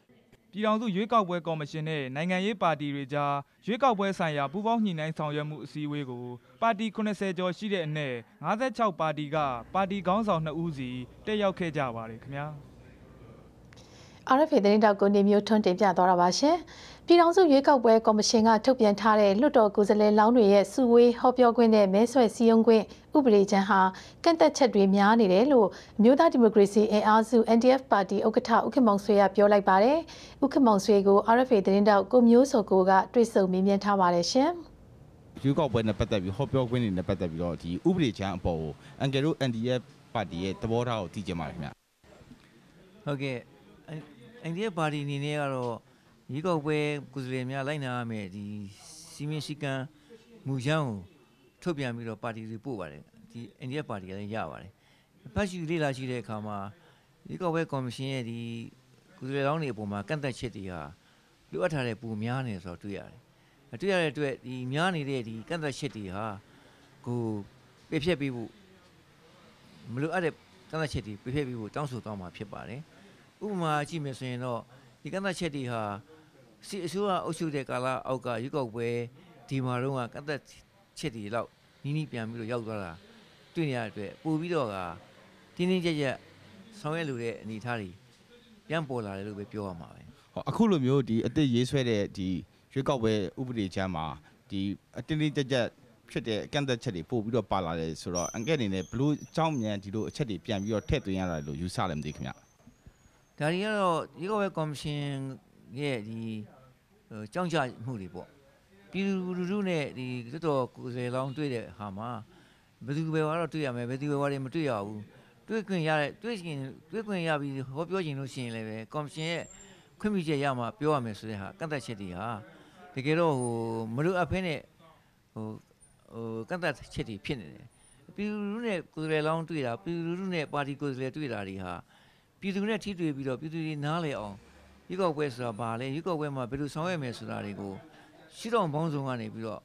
ပြည်ထောင်စုရွေးကောက်ပွဲကော်မရှင်နဲ့နိုင်ငံရေးပါတီတွေကြားရွေးကောက်ပွဲဆိုင်ရာပူးပေါင်းညှိနှိုင်းဆောင်ရွက်မှုအစည်းအဝေးကိုပါတီ80ကျော်ရှိတဲ့အနက်56ပါတီကပါတီခေါင်းဆောင်2ဦးစီတက်ရောက်ခဲ့ကြပါတယ်ခင်ဗျာ RFA သတင်းတောက်ကိုနေမျိုးထွန်းတင်ပြသွားတာပါရှင်။ ပြည်ထောင်စုရွေးကောက်ပွဲကော်မရှင်ကထုတ်ပြန်ထားတဲ့လွှတ်တော်ကိုယ်စားလှယ်လောင်းတွေရဲ့စုဝေးဟောပြောခွင့်နဲ့မဲဆွယ်စည်းရုံးခွင့်ဥပဒေချမ်းဟာကန့်သက်ချက်တွေများနေတယ်လို့အမျိုးသားဒီမိုကရေစီအင်အားစု NDF ပါတီဥက္ကဋ္ဌဦးခင်မောင်ဆွေကပြောလိုက်ပါတယ်။ဦးခင်မောင်ဆွေကို RFA သတင်းတောက်ကိုမျိုးစောကိုကတွေ့ဆုံမေးမြန်းထားပါတယ်ရှင်။ရွေးကောက်ပွဲနဲ့ပတ်သက်ပြီးဟောပြောခွင့်တွေနဲ့ပတ်သက်ပြီးတော့ဒီဥပဒေချမ်းအပေါ်ကိုအန်ကယ်တို့ NDF ပါတီရဲ့သဘောထားကိုသိကြပါခင်ဗျဟုတ်ကဲ့အိန္ဒိယပါတီအနေနဲ့ကတော့ ရေကောက်ပွဲကုစလေများလိုက်နာရမယ်ဒီစီမင်းစည်းကမ်းမူရန်ကိုထုတ်ပြန်ပြီးတော့ပါတီတွေပို့ပါတယ်ဒီအိန္ဒိယပါတီကလည်းရပါတယ်ဖတ်ရှိလေ့လာရှိတဲ့အခါမှာရေကောက်ပွဲကော်မရှင်ရဲ့ဒီကုစလေလောင်းတွေအပေါ်မှာကန့်သက်ချက်တွေဟာလိုအပ်ထားတဲ့ပုံများနေဆိုတော့တွေ့ရတယ်တွေ့ရတဲ့အတွက်ဒီများနေတဲ့ဒီကန့်သက်ချက်တွေဟာကိုပြည့်ဖြတ်ပြီးဖို့မလိုအပ်တဲ့ကန့်သက်ချက်တွေပြည့်ဖြတ်ပြီးဖို့တောင်းဆိုသွားမှာဖြစ်ပါတယ်ဥပမာကြည့်မယ်ဆိုရင်တော့ဒီကန့်သတ်ချက်တွေဟာ စီအစိုးရအုပ်ချုပ်တဲ့ကာလအောက်ကရွေးကောက်ပွဲဒီမှာတော့ကန့်သတ်ချက်တွေတော့နီးနီးပြန်ပြီးတော့ရောက်သွားတာတွေ့နေရတဲ့အတွက်ပို့ပြီးတော့ကတင်းတင်းကြပ်ကြပ်ဆောင်ရွက်လိုတဲ့အနေအထားတွေပြန်ပေါ်လာတယ်လို့ပဲပြောရမှာပဲဟောအခုလိုမျိုးဒီအစ်စ်ရေးဆွဲတဲ့ဒီရွေးကောက်ပွဲဥပဒေချမ်းမှာဒီအတင်းတင်းကြပ်ကြပ်ဖြစ်တဲ့အကန့်အသတ်ချက်တွေပို့ပြီးတော့ပါလာတယ်ဆိုတော့အန်ကယ်အနေနဲ့ဘလို့အကြောင်းမြန်ဒီလိုအချက်တွေပြန်ပြီးတော့ထည့်သွင်းရတာလို့ယူဆလည်းမသိခင်ဗျဒါတွေကတော့ရွေးကောက်ပွဲကော်မရှင်ရဲ့ဒီဟို ကြောင်းကြမှုတွေပေါ့ပြည်သူလူထုနဲ့ဒီတော်တော်ကိုယ်စားလှယ်လောင်းတွေ့တဲ့ဟာမှာဘယ်သူပဲကတော့တွေ့ရမယ်ဘယ်သူပဲတွေမတွေ့ရဘူးတွေ့ခွင့်ရတဲ့တွေ့ရှင်တွေ့ခွင့်ရပြီးဟောပြောခြင်းလို့ရှိရင်လည်းပဲကော်မရှင်ရဲ့ခွင့်ပြုချက်ရမှပြောရမယ်ဆိုတဲ့ဟာကန့်သက်ချက်တွေဟာတကယ်တော့ဟိုမလို့အဖင်းနဲ့ဟိုဟိုကန့်သက်ချက်တွေဖြစ်နေတယ်ပြည်သူလူထုနဲ့ကိုယ်စားလှယ်လောင်းတွေ့တာပြည်သူလူထုနဲ့ပါတီကိုယ်စားလှယ်တွေ့တာတွေဟာပြည်သူနဲ့ထိတွေ့ပြီးတော့ပြည်သူတွေနားလည်အောင် ရွေးကောက်ပွဲဆိုတာဘာလဲရွေးကောက်ပွဲမှာဘယ်လိုဆောင်ရွက်မယ်ဆိုတာတွေကိုရှိတော်ဘောင်းဆောင်ကနေပြီးတော့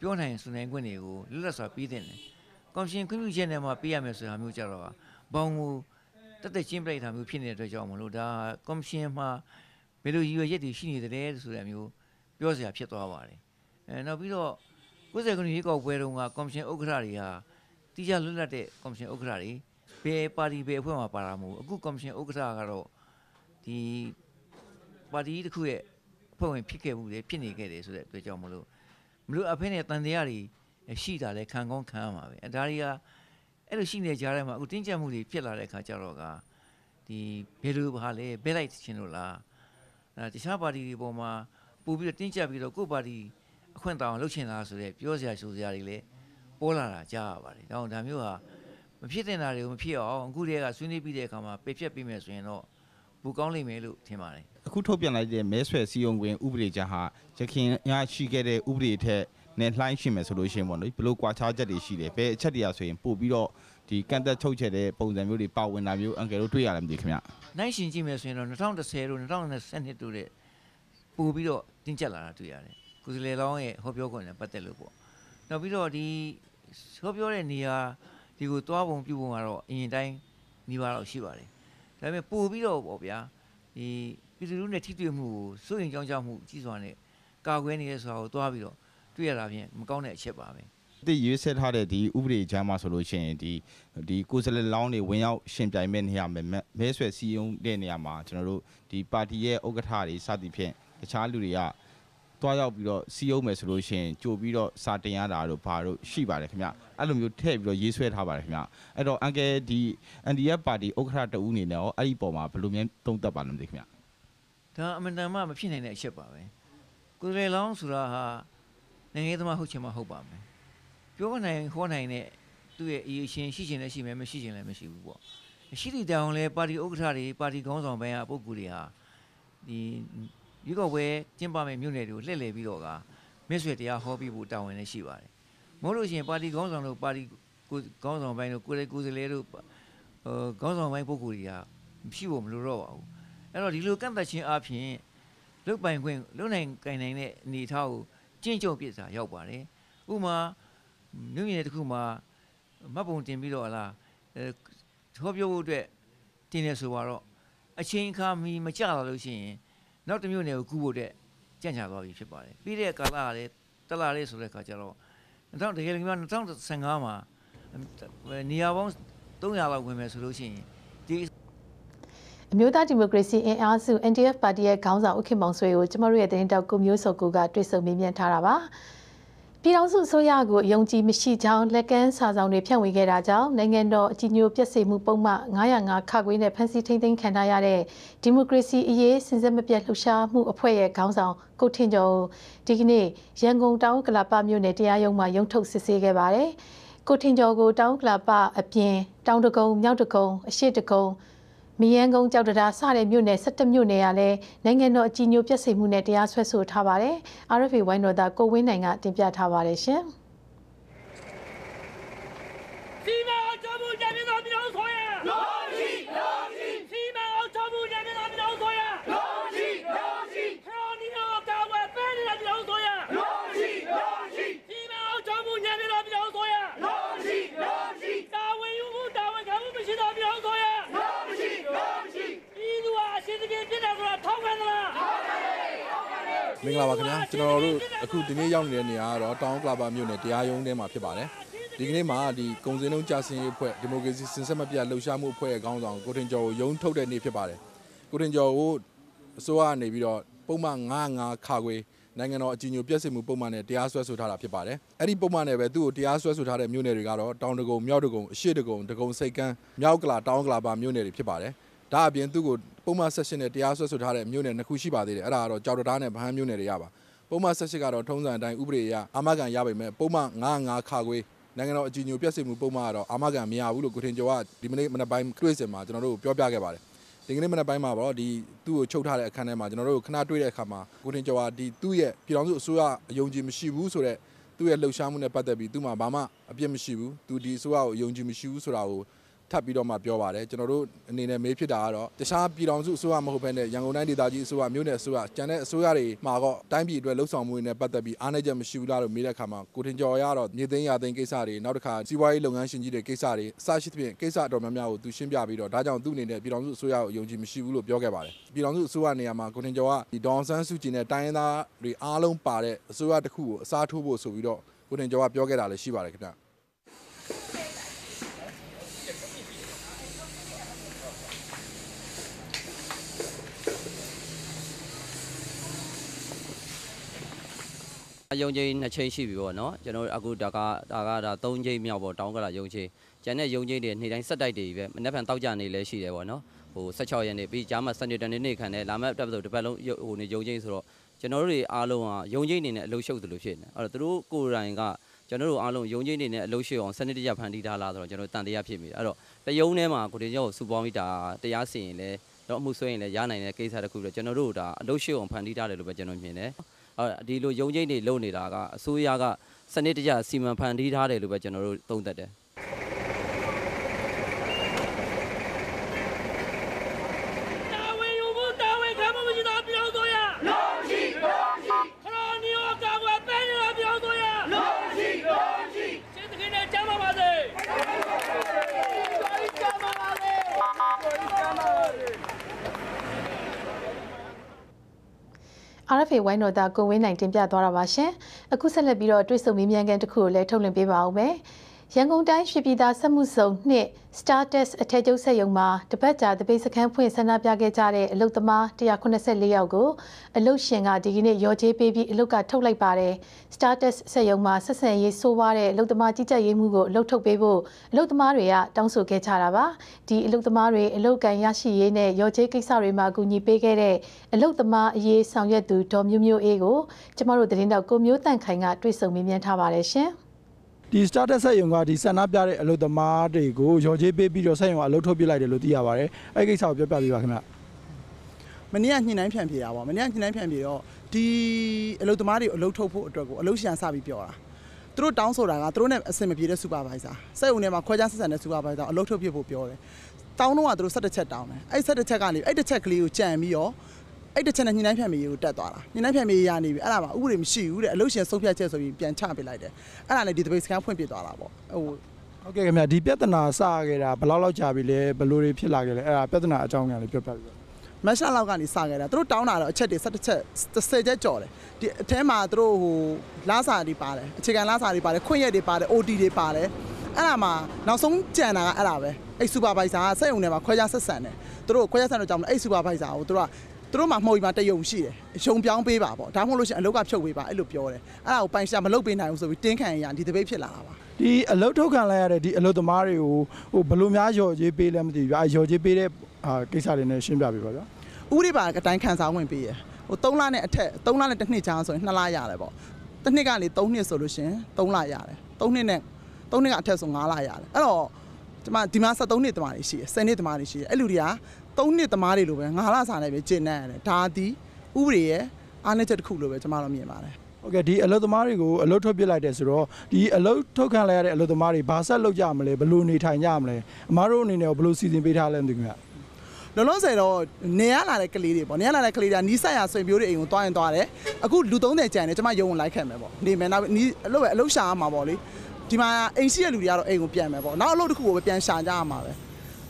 ပြောနိုင်ဆိုနိုင်ခွင့်တွေကိုလွတ်လပ်စွာပြီးတဲ့တယ်။ကော်မရှင်ခွင့်ပြုချက်နဲ့မှပေးရမယ်ဆိုတာမျိုးကြတော့ဘောင်းကိုတက်တက်ချင်းပြလိုက်တာမျိုးဖြစ်နေတဲ့အတွက်ကြောင့်မလို့ဒါကော်မရှင်မှာဘယ်လိုရည်ရွယ်ချက်တွေရှိနေတယ်ဆိုတဲ့မျိုးပြောစရာဖြစ်သွားပါတယ်။အဲနောက်ပြီးတော့90ခုနှစ်ရွေးကောက်ပွဲတုန်းကကော်မရှင်ဥက္ကဋ္ဌတွေဟာတိကျလွတ်လပ်တဲ့ကော်မရှင်ဥက္ကဋ္ဌတွေဘယ်ပါတီဘယ်အဖွဲ့မှာပါတာမဟုတ်ဘူးအခုကော်မရှင်ဥက္ကဋ္ဌကတော့ဒီပါ တီတစ်ခုရဲ့အဖွဲ့ဝင်ဖြစ်ခဲ့မှုတွေဖြစ်နေခဲ့တယ်ဆိုတဲ့အတွက်ကြောင့်မလို့မလို့အဖေနဲ့တန်တရားတွေရှိတာလဲခံကောင်းခံရမှာပဲအဲဒါတွေကအဲ့လိုရှိနေကြတဲ့မှာအခုတင်းကျပ်မှုတွေဖြစ်လာတဲ့အခါကျတော့ကဒီဘယ်လိုပါလဲဘဲလိုက်ချင်းလို့လားအဲတခြားပါတီတွေပေါ်မှာပို့ပြီးတော့တင်းကျပ်ပြီးတော့ကိုယ့်ပါတီအခွင့်တောင်လုပ်ချင်တာဆိုတဲ့ပြောစရာဆိုစရာတွေလည်းပေါ်လာတာကြားရပါတယ်ဒါကြောင့်ဒါမျိုးဟာမဖြစ်တဲ့နာတွေကိုမဖြစ်အောင်အခုတည်းကဆွေးနွေးပြီးတဲ့အခါမှာပေဖြတ်ပြီးမယ်ဆိုရင်တော့ ဘူကောင်းလိမ့်မယ်လို့ထင်ပါတယ်အခုထုတ်ပြန်လိုက်တဲ့မဲဆွယ်စည်းရုံးခွင့်ဥပဒေချမ်းဟာရခင်ရရှိခဲ့တဲ့ဥပဒေထက်နဲ့လှိုင်းရှိမယ်ဆိုလို့ရှိရင်ပေါ့နော်ဘယ်လိုကွာခြားချက်တွေရှိတယ်ဘယ်အချက်တွေကဆိုရင်ပို့ပြီးတော့ဒီကန့်သက်ချုပ်ချက်တဲ့ပုံစံမျိုးတွေပါဝင်တာမျိုးအန်ကယ်တို့တွေ့ရတယ်မသိခင်ဗျနိုင်ရှင်ကြည့်မယ်ဆိုရင်တော့2010တို့2020တို့တဲ့ပို့ပြီးတော့တင်းကျပ်လာတာတွေ့ရတယ်ကိုယ်စလေလောင်းရဲ့ဟောပြောခွင့်နဲ့ပတ်သက်လို့ပေါ့နောက်ပြီးတော့ဒီဟောပြောတဲ့နေရာဒီကိုသွားပုံပြုပုံကတော့အရင်တိုင်းနီးပါးတော့ရှိပါတယ် ဒါပေမဲ့ပို့ပြီးတော့ပေါ့ဗျာဒီပြည်သူလူထုနဲ့ထိတွေ့မှုကိုစိုးရင်ကြောင်းကြမှုကြီးစွာနဲ့ကာကွယ်နေရဆိုတာကိုတွားပြီးတော့တွေ့ရတာဖြင့်မကောင်းတဲ့အချက်ပါပဲဒီရွေးဆက်ထားတဲ့ဒီဥပဒေချမ်းမှာဆိုလို့ရှိရင်ဒီဒီကိုယ်စားလှယ်လောင်းတွေဝင်ရောက်ရှင်ပြိုင်မဲ့နေရာမှာမဲမဲဆွယ်စည်းရုံးတဲ့နေရာမှာကျွန်တော်တို့ဒီပါတီရဲ့ဥက္ကဋ္ဌတွေစသည်ဖြင့်တခြားလူတွေက တွားရောက်ပြီးတော့စီးရုံးမယ်ဆိုလို့ရှိရင်ကြိုပြီးတော့စာတင်ရတာတို့ဘာတို့ရှိပါတယ်ခင်ဗျအဲ့လိုမျိုးထည့်ပြီးတော့ရေးဆွဲထားပါတယ်ခင်ဗျအဲ့တော့အန်ကယ်ဒီ NDF ပါတီဥက္ကဋ္ဌတဦးအနေနဲ့ရောအဲ့ဒီပုံမှာဘယ်လိုမျိုးသုံးသပ်ပါလဲမသိခင်ဗျဒါအမှန်တန်မှမဖြစ်နိုင်တဲ့အချက်ပါပဲကိုယ်စားလှယ်လောင်းဆိုတာဟာနိုင်ငံရေးသမားဟုတ်ချင်မှဟုတ်ပါမယ်ပြောနိုင်ဟောနိုင်တဲ့သူ့ရဲ့အရေးရှင်ရှိချင်လည်းရှိမယ်မရှိချင်လည်းမရှိဘူးပေါ့ရှိသည့်တောင်လဲပါတီဥက္ကဋ္ဌတွေပါတီခေါင်းဆောင်ပိုင်းကပုဂ္ဂိုလ်တွေဟာဒီ ဒီကောက်ပွဲကျင်းပမဲ့မြို့နယ်တွေကိုလှည့်လည်ပြီးတော့ကမစ်ဆွေတရားဟောပြီးဖို့တာဝန်လည်းရှိပါတယ်မဟုတ်လို့ရှိရင်ပါတီခေါင်းဆောင်တို့ပါတီကိုခေါင်းဆောင်ပိုင်းတို့ကိုယ်လေကိုယ်စလဲတို့ဟိုခေါင်းဆောင်ပိုင်းပုဂ္ဂိုလ်တွေကမရှိဖို့မလိုတော့ပါဘူးအဲ့တော့ဒီလိုကန့်သက်ခြင်းအပြင်လုတ်ပိုင်ခွင့်လုတ်နိုင်ကင်နိုင်တဲ့အနေအထားကိုကျင့်ကြုံပြစ်စာရောက်ပါတယ်ဥပမာမြို့နယ်တစ်ခုမှာမတ်ပုံတင်ပြီးတော့လားအဲဟောပြောဖို့အတွက်တင်နေဆိုတော့အချိန်အခါမီမကြလာလို့ရှိရင် နောက်တစ်မြို့နယ်ကိုကူးဖို့အတွက်ကြံ့ကြာသွားပြီဖြစ်ပါတယ်ပြီးတဲ့ကာလကလည်းတလာလေးဆိုတဲ့အခါကျတော့2000တကယ်လို့2015မှာနေရာပေါင်း300လောက်ဝင်မယ်ဆိုလို့ရှိရင်ဒီအမျိုးသားဒီမိုကရေစီအင်အားစု NDF ပါတီရဲ့ခေါင်းဆောင်ဦးခင်မောင်ဆွေကိုကျမတို့ရဲ့သတင်းတောက်ကိုမျိုးစောကိုကတွေ့ဆုံမေးမြန်းထားတာပါ ပြည်ထောင်စုအစိုးရကိုယုံကြည်မရှိကြောင်းလက်ကမ်းစာဆောင်တွေဖြန့်ဝေခဲ့တာကြောင့်နိုင်ငံတော်အကြီးအကျယ်ပြည့်စုံမှုပုံမှန်905ခခွေးနဲ့ဖမ်းဆီးထိန်းသိမ်းခံထားရတဲ့ဒီမိုကရေစီအရေးစင်စစ်မပြတ်လှုပ်ရှားမှုအဖွဲ့ရဲ့ခေါင်းဆောင်ကိုထင်ကျော်ဒီကနေ့ရန်ကုန်တောင်ကလာပမြို့နယ်တရားရုံးမှာရုံထုတ်စစ်ဆေးခဲ့ပါတယ်ကိုထင်ကျော်ကိုတောင်ကလာပအပြင်တောင်တကုံမြောက်တကုံအရှိတကုံ မီယန်ကုန်းကြောက်တရားစတဲ့မြို့နယ်17မြို့နယ်ကလည်းနိုင်ငံတော်အကြီးအကျယ်ပြည့်စုံမှုနဲ့တရားစွဲဆိုထားပါတယ်။ RFA ဝိုင်းတော်သားကိုဝင်းနိုင်ကတင်ပြထားပါတယ်ရှင်။စီမံအုပ်ချုပ်မှုညပြည်တော်ပြည်တော်ဆိုရလောရှိလောရှိစီမံအုပ်ချုပ်မှုညပြည်တော်ပြည်တော်ဆိုရလောရှိလောရှိခရိုနီယောကာဝယ်ပဲနေတဲ့ပြည်တော်ဆိုရလောရှိလောရှိစီမံအုပ်ချုပ်မှုညပြည်တော်ပြည်တော်ဆိုရလောရှိလောရှိတာဝန်ယူမှုတာဝန်ခံမှုမရှိတော်ပြည်တော်ဆိုရလောရှိလောရှိပြည်သူဟာအရှိတကယ်ဖြစ်တယ်ဆိုတာထောက်ခံသလားထောက်ခံတယ်ထောက်ခံတယ် မင်္ဂလာပါခင်ဗျာကျွန်တော်တို့အခုဒီနေ့ရောက်နေတဲ့နေရာကတော့တောင်ကလာပါမြို့နယ်တရားရုံးထဲမှာဖြစ်ပါတယ်ဒီကနေ့မှာဒီကုံစင်းလုံးကြာစင်ရေးအဖွဲ့ဒီမိုကရေစီစင်ဆက်မပြတ်လှုပ်ရှားမှုအဖွဲ့ရဲ့ခေါင်းဆောင်ကိုတင်ကျော်ကိုယုံထုတ်တဲ့နေ့ဖြစ်ပါတယ်ကိုတင်ကျော်ကိုအစိုးရကနေပြီးတော့ပုံမှန်95ခါခွေနိုင်ငံတော်အကြီးအကျယ်ပြည့်စုံမှုပုံမှန်နဲ့တရားစွဲဆိုထားတာဖြစ်ပါတယ်အဲ့ဒီပုံမှန်နဲ့ပဲသူ့ကိုတရားစွဲဆိုထားတဲ့မြို့နယ်တွေကတော့တောင်တကုံမြောက်တကုံအရှိတကုံတကုံစိတ်ကန်းမြောက်ကလာတောင်ကလာပါမြို့နယ်တွေဖြစ်ပါတယ်ဒါအပြင်သူ့ကို ပုံမှန်ဆက်ရှင်နဲ့တရားစွဲဆိုထားတဲ့မြို့နယ်နှစ်ခုရှိပါသေးတယ်အဲ့ဒါကတော့ကြောက်တတားနဲ့ဗဟန်းမြို့နယ်တွေရပါပုံမှန်ဆက်ရှိကတော့ထုံးစံအတိုင်းဥပဒေအရအာမခံရပါမယ်ပုံမှန်95ခါခွေနိုင်ငံတော်အကြီးအကျယ်ပြည့်စုံမှုပုံမှန်ကတော့အာမခံမရဘူးလို့ကိုထင်ကျော်ကဒီမနေ့မနက်ပိုင်းတွေ့စင်မှာကျွန်တော်တို့ပြောပြခဲ့ပါတယ်ဒီကနေ့မနက်ပိုင်းမှာပေါ့ဒီသူ့ကိုချုပ်ထားတဲ့အခန်းထဲမှာကျွန်တော်တို့ခဏတွေ့တဲ့အခါမှာကိုထင်ကျော်ကဒီသူ့ရဲ့ပြည်တော်စုအစိုးရအယုံကြည်မရှိဘူးဆိုတော့သူ့ရဲ့လှုပ်ရှားမှုနဲ့ပတ်သက်ပြီးသူ့မှာဘာမှအပြစ်မရှိဘူးသူဒီအစိုးရကိုယုံကြည်မရှိဘူးဆိုတာကို ထပ်ပြီးတော့မှပြောပါတယ်ကျွန်တော်တို့အနေနဲ့မေးဖြစ်တာကတော့တခြားပြည်တော်စုအစိုးရမဟုတ်ဘဲနဲ့ရန်ကုန်တိုင်းဒေသကြီးအစိုးရမြို့နယ်အစိုးရကျန်တဲ့အစိုးရတွေမှာတော့တိုင်းပြည်အတွက်လှုပ်ဆောင်မှုတွေနဲ့ပတ်သက်ပြီးအားနည်းချက်မရှိဘူးလားလို့မေးတဲ့အခါမှာကိုတင်ကျော်ရတော့မြေသိမ်းရသိမ်းကိစ္စတွေနောက်တစ်ခါစီးပွားရေးလုပ်ငန်းရှင်ကြီးတွေကိစ္စတွေအစရှိသဖြင့်ကိစ္စအတော်များများကိုသူရှင်းပြပြီးတော့ဒါကြောင့်သူ့အနေနဲ့ပြည်တော်စုအစိုးရကိုယုံကြည်မရှိဘူးလို့ပြောခဲ့ပါတယ်ပြည်တော်စုအစိုးရနေရာမှာကိုတင်ကျော်ကဒီဒေါန်ဆန်းစုကြည်နဲ့တိုင်းရင်းသားတွေအားလုံးပါတဲ့အစိုးရတစ်ခုကိုအစားထိုးဖို့ဆိုပြီးတော့ကိုတင်ကျော်ကပြောခဲ့တာလည်းရှိပါတယ်ခင်ဗျ ယုံကြည်နှစ်ချိန်ရှိပြီပေါ့နော်ကျွန်တော်တို့အခုဒါကဒါကဒါ၃ချိန်မြောက်ပေါ့တောင်းကြတာယုံကြည်ကျန်တဲ့ယုံကြည်တွေနေ့တိုင်းစက်တိုက်တွေပဲမနေ့ကတောက်ကြနေလဲရှိတယ်ပေါ့နော်ဟို16ရက်နေ့ပြီးကြားမှာစနေတနေ့နေ့ခံတယ်လာမဲ့တက်ဆိုတစ်ပတ်လုံးဟိုနေယုံကြည်ဆိုတော့ကျွန်တော်တို့တွေအားလုံးကယုံကြည်နေနဲ့အလုပ်ရှုပ်သလိုဖြစ်နေအဲ့တော့သူတို့ကိုယ်တိုင်ကကျွန်တော်တို့အားလုံးယုံကြည်နေနဲ့အလုပ်ရှုပ်အောင်စနစ်တကျဖန်တီးထားလားဆိုတော့ကျွန်တော်တန်တရားဖြစ်မိတယ်အဲ့တော့တယုံထဲမှာကိုတင်ကျော်ကိုစူပေါင်းပြီးဒါတရားစီရင်လဲတော့အမှုဆွေးရင်လည်းရနိုင်တဲ့ကိစ္စတစ်ခုတော့ကျွန်တော်တို့ဒါအလုပ်ရှုပ်အောင်ဖန်တီးထားတယ်လို့ပဲကျွန်တော်မြင်တယ် ဒီလိုယုံကြည်နေလုပ်နေတာကအစိုးရကစနစ်တကျစီမံဖန်တီးထားတယ်လို့ပဲကျွန်တော်တို့သုံးသပ်တယ် တာဝန်ယူမှုတာဝန်ခံမှုမရှိတော်ပြည်တော်ဆိုရလောရှိလောရှိခရိုနီယောကာဝယ်ပဲနေတဲ့ပြည်တော်ဆိုရလောရှိလောရှိစိတ်တကယ်နဲ့ကြမ်းပါပါစေကျမ်းပါပါစေ RFA ဝိုင်းတော်သားကိုဝင်းနိုင်တင်ပြသွားတာပါရှင်အခုဆက်လက်ပြီးတော့တွေ့ဆုံမေးမြန်းခန်းတစ်ခုကိုလည်းထုတ်လွှင့်ပေးပါဦးမယ် ရန်ကုန်တိုင်းရွှေပြည်သာစက်မှုစုံနှစ် Star Test အထက်ကျုပ်ဆက်ယုံမှာတပတ်ကြာတပိတ်စခန်းဖွင့်ဆန္ဒပြခဲ့ကြတဲ့အလုတ်သမား184ယောက်ကိုအလုတ်ရှင်ကဒီကနေ့ရော်ချေးပေးပြီးအလုတ်ကထုတ်လိုက်ပါတယ်။ Star Test ဆက်ယုံမှာဆက်ဆံရေးဆိုးွားတဲ့အလုတ်သမားကြီးကြပ်ရေးမှုကိုအလုတ်ထုတ်ပေးဖို့အလုတ်သမားတွေကတောင်းဆိုခဲ့ကြတာပါ။ဒီအလုတ်သမားတွေအလုတ်ကန်ရရှိရေးနဲ့ရော်ချေးကိစ္စတွေမှာအကူအညီပေးခဲ့တဲ့အလုတ်သမားအရေးဆောင်ရွက်သူဒေါ်မျိုးမျိုးအေးကိုကျမတို့သတင်းတော့ကိုမျိုးတန့်ခိုင်ကတွေ့ဆုံမေးမြန်းထားပါတယ်ရှင်။ ဒီ starter ဆက်ယုံကဒီဆန္ဒပြတဲ့အလုပ်သမားတွေကိုရော်ကြေးပေးပြီးတော့ဆက်ယုံကအလုပ်ထုတ်ပြလိုက်တယ်လို့သိရပါတယ်အဲ့ကိစ္စကိုပြောပြပေးပါခင်ဗျမနေ့ကညှိနှိုင်းဖြန့်ပြေတာပေါ့မနေ့ကညှိနှိုင်းဖြန့်ပြေတော့ဒီအလုပ်သမားတွေအလုပ်ထုတ်ဖို့အတွက်ကိုအလုပ်ရှင်စပြီးပြောတာသူတို့တောင်းဆိုတာကသူတို့နဲ့အဆင်မပြေတဲ့ supervisor စက်ုံထဲမှာခွဲခြားဆက်ဆံတဲ့ supervisor အလုပ်ထုတ်ဖြစ်ဖို့ပြောတယ်တောင်းတော့ကသူတို့17ချက်တောင်းတယ်အဲ့17ချက်ကနေအဲ့တစ်ချက်ကလေးကိုကြံပြီးတော့ အဲ့တစ်ချက်နဲ့ညှိနှိုင်းဖြန့်ပြေကိုတက်သွားတာညှိနှိုင်းဖြန့်ပြေရနေပြီအဲ့ဒါမှဥပဒေမရှိဘူးတဲ့အလုပ်ရှင်ဆုံးဖြတ်ချက်ဆိုပြီးပြန်ချပေးလိုက်တယ်အဲ့ဒါနဲ့ဒီတပိတ်စကန်ဖွင့်ပြသွားတာပေါ့ဟိုဟုတ်ကဲ့ခင်ဗျဒီပြဿနာစခဲ့တာဘယ်လောက်လောက်ကြာပြီလဲဘယ်လိုတွေဖြစ်လာခဲ့လဲအဲ့ဒါပြဿနာအကြောင်းအရာလေးပြောပြပေးပါမက်ရှလောက်ကနေစခဲ့တာသူတို့တောင်းတာတော့အချက်တွေ17ချက်10ချက်ကြော်တယ်ဒီအထဲမှာသူတို့ဟိုလားစာတွေပါတယ်အခြေခံလားစာတွေပါတယ်ခွင့်ရက်တွေပါတယ် OT တွေပါတယ်အဲ့ဒါမှနောက်ဆုံးကြံတာကအဲ့ဒါပဲအဲ့စူပါဗိုက်ဆာကစက်ရုံထဲမှာခွဲခြားဆက်ဆံတယ်သူတို့ခွဲခြားဆက်တော့ကြောင့်အဲ့စူပါဗိုက်ဆာကိုသူတို့က သူတို့မှမှုံပြီးမှတယုံရှိတယ်အရှုံပြောင်းပေးပါပေါ့ဒါမှမဟုတ်လို့ရှိရင်အလုတ်ကဖြုတ်ပေးပါအဲ့လိုပြောတယ်အဲ့ဒါကိုပိုင်ရှာမလုတ်ပေးနိုင်ဘူးဆိုပြီးတင်းခံရဒီတပိတ်ဖြစ်လာတာပါဒီအလုပ်ထုတ်ခံလိုက်ရတဲ့ဒီအလုပ်သမားတွေကိုဟိုဘယ်လိုများရော်ကြေးပေးလဲမသိဘူးဗျာရော်ကြေးပေးတဲ့အာကိစ္စတွေနဲ့ရှင်းပြပေးပါဗျာဥပဒေပါအတိုင်းခံစားဝင်ပေးရဟို3လနဲ့အထက်3လနဲ့တစ်နှစ်ကြာဆိုရင်2လရတယ်ပေါ့တစ်နှစ်ကနေ3နှစ်ဆိုလို့ရှင်3လရတယ်3နှစ်နဲ့3နှစ်ကအထက်ဆို5လရတယ်အဲ့တော့ ဒီမှာဒီမှာ73နှစ်တမားတွေရှိတယ်10နှစ်တမားတွေရှိတယ်အဲ့လူတွေက3နှစ်တမားတွေလိုပဲ5လစာနဲ့ပဲကျင့်နေရတယ်ဒါဒီဥပဒေရဲ့အားနည်းချက်တစ်ခုလိုပဲကျွန်တော်တို့မြင်ပါတယ်ဟုတ်ကဲ့ဒီအလုပ်သမားတွေကိုအလုပ်ထုတ်ပြလိုက်တယ်ဆိုတော့ဒီအလုပ်ထုတ်ခံလိုက်ရတဲ့အလုပ်သမားတွေဘာဆက်လုပ်ကြမလဲဘယ်လိုနေထိုင်ကြမလဲအမားတို့အနေနဲ့ဘယ်လိုစီစဉ်ပေးထားလဲမသိဘူးခင်ဗျလုံးလုံးဆယ်တော့နေရလာတဲ့ကလေးတွေပေါ့နေရလာတဲ့ကလေးတွေကနီးဆက်ရဆွေမျိုးတွေအိမ်ကိုတွားရင်တွားတယ်အခုလူ30ကျန်တယ်ကျွန်မရုံဝင်လိုက်ခဲ့မယ်ပေါ့နေမယ်နောက်နီးအလုပ်ပဲအလုပ်ရှာရမှာပေါ့လေ ဒီမှာအိမ်ရှိတဲ့လူတွေကတော့အိမ်ကိုပြန်မယ်ပေါ့နောက်အလုပ်တစ်ခုကိုပဲပြန်ရှာကြရမှာပဲ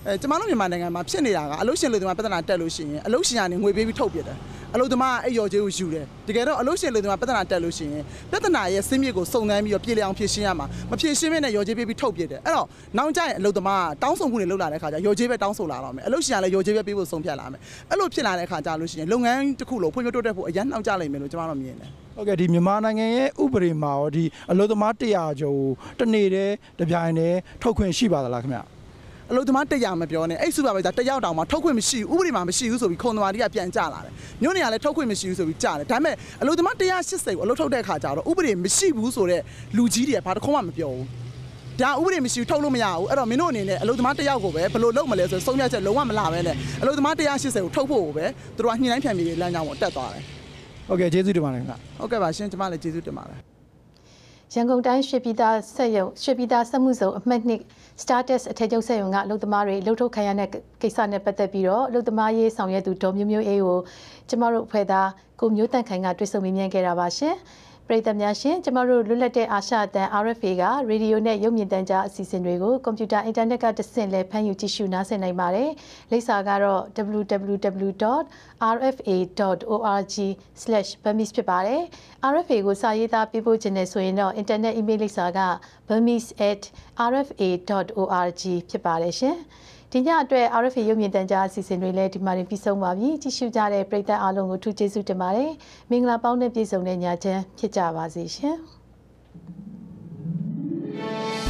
အဲကျွန်မတို့မြန်မာနိုင်ငံမှာဖြစ်နေတာကအလုပ်ရှင်လူတွေမှာပြဿနာတက်လို့ရှိရင်အလုပ်ရှင်ကနေငွေပေးပြီးထုတ်ပြတယ် အလုပ်သမားအဲ့ရော်ကျေးကိုယူတယ်တကယ်တော့အလုပ်ရှင်လူတွေမှာပြဿနာတက်လို့ရှိရင်ပြဿနာရဲ့စင်းမြစ်ကိုစုံစမ်းပြီးတော့ပြည်လည်အောင်ဖြေရှင်းရမှာမဖြေရှင်းမနဲ့ရော်ကျေးပေးပြီးထုတ်ပြတယ်အဲ့တော့နောက်ကျရင်အလုပ်သမားကတောင်းဆိုမှုတွေလုပ်လာတဲ့ခါကျရော်ကျေးပဲတောင်းဆိုလာတော့မယ်အလုပ်ရှင်ကလည်းရော်ကျေးပဲပေးဖို့ဆုံးဖြတ်လာမယ်အဲ့လိုဖြစ်လာတဲ့ခါကျလို့ရှိရင်လုပ်ငန်းတစ်ခုလုံးဖွံ့ဖြိုးတိုးတက်ဖို့အရန်နှောက်ကြလိမ့်မယ်လို့ကျွန်တော်တို့မြင်တယ်ဟုတ်ကဲ့ဒီမြန်မာနိုင်ငံရဲ့ဥပဒေမှာရောဒီအလုပ်သမား100ကျော်ကိုတစ်နေ့တည်းတစ်ပြိုင်တည်းထုတ်ခွင့်ရှိပါသလားခင်ဗျ အလုပ်သမားတက်ရမပြောနဲ့အဲ့စူပါပဲတယောက်တောင်မှထုတ်ခွင့်မရှိဘူးဥပဒေမှာမရှိဘူးဆိုပြီးခုံသမားတွေကပြန်ကြလာတယ်မြို့နေရလဲထုတ်ခွင့်မရှိဘူးဆိုပြီးကြားတယ်ဒါပေမဲ့အလုပ်သမား180ကိုအလုပ်ထုတ်တဲ့ခါကျတော့ဥပဒေမရှိဘူးဆိုတော့လူကြီးတွေကဘာတစ်ခုမှမပြောဘူးဒါဥပဒေမရှိဘူးထုတ်လို့မရဘူးအဲ့တော့မင်းတို့အနေနဲ့အလုပ်သမားတယောက်ကိုပဲဘယ်လိုလုပ်မလဲဆိုဆုံးဖြတ်ချက်လုံးဝမလာပဲနဲ့အလုပ်သမား180ကိုထုတ်ဖို့ကိုပဲသူတို့ကညှိနှိုင်းဖြန်ပြေးလမ်းကြောင်းကိုတက်သွားတယ်ဟုတ်ကဲ့ကျေးဇူးတင်ပါတယ်ခင်ဗျဟုတ်ကဲ့ပါရှင်ကျွန်မလည်းကျေးဇူးတင်ပါတယ် ရန်ကုန်တိုင်းရွှေပြည်သာဆက်ရုံရွှေပြည်သာစက်မှုစုံအမှတ်နှစ် status အထက်ကျုပ်ဆက်ရုံကအလုပ်သမားတွေလှုပ်ထုတ်ခံရတဲ့ကိစ္စနဲ့ပတ်သက်ပြီးတော့အလုပ်သမားရေးဆောင်ရွက်သူဒေါ်မျိုးမျိုးအေးကိုကျမတို့အဖွဲ့သားကိုမျိုးတန့်ခိုင်ကတွေ့ဆုံမေးမြန်းခဲ့တာပါရှင် ပရိသတ်များရှင်ကျမတို့လွတ်လပ်တဲ့အာရှအသံ RFA ကရေဒီယိုနဲ့ရုပ်မြင်သံကြားအစီအစဉ်တွေကိုကွန်ပျူတာအင်တာနက်ကတဆင့်လည်းဖမ်းယူကြည့်ရှုနားဆင်နိုင်ပါတယ်။လိပ်စာကတော့ www.rfa.org/burmese ဖြစ်ပါတယ်။ RFA ကိုစာရေးသားပေးပို့ခြင်းနဲ့ဆိုရင်တော့ internet email လိပ်စာက burmese@rfa.org ဖြစ်ပါတယ်ရှင်။ ဒီညအတွက် RFA ရုပ်မြင်သံကြားအစီအစဉ်တွေလည်းဒီမှာပြီးဆုံးပါပြီကြည့်ရှုကြတဲ့ပရိသတ်အားလုံးကိုထူးကျေးဇူးတင်ပါတယ်မင်္ဂလာပေါင်းနဲ့ပြည့်စုံတဲ့ညချမ်းဖြစ်ကြပါစေရှင် thank you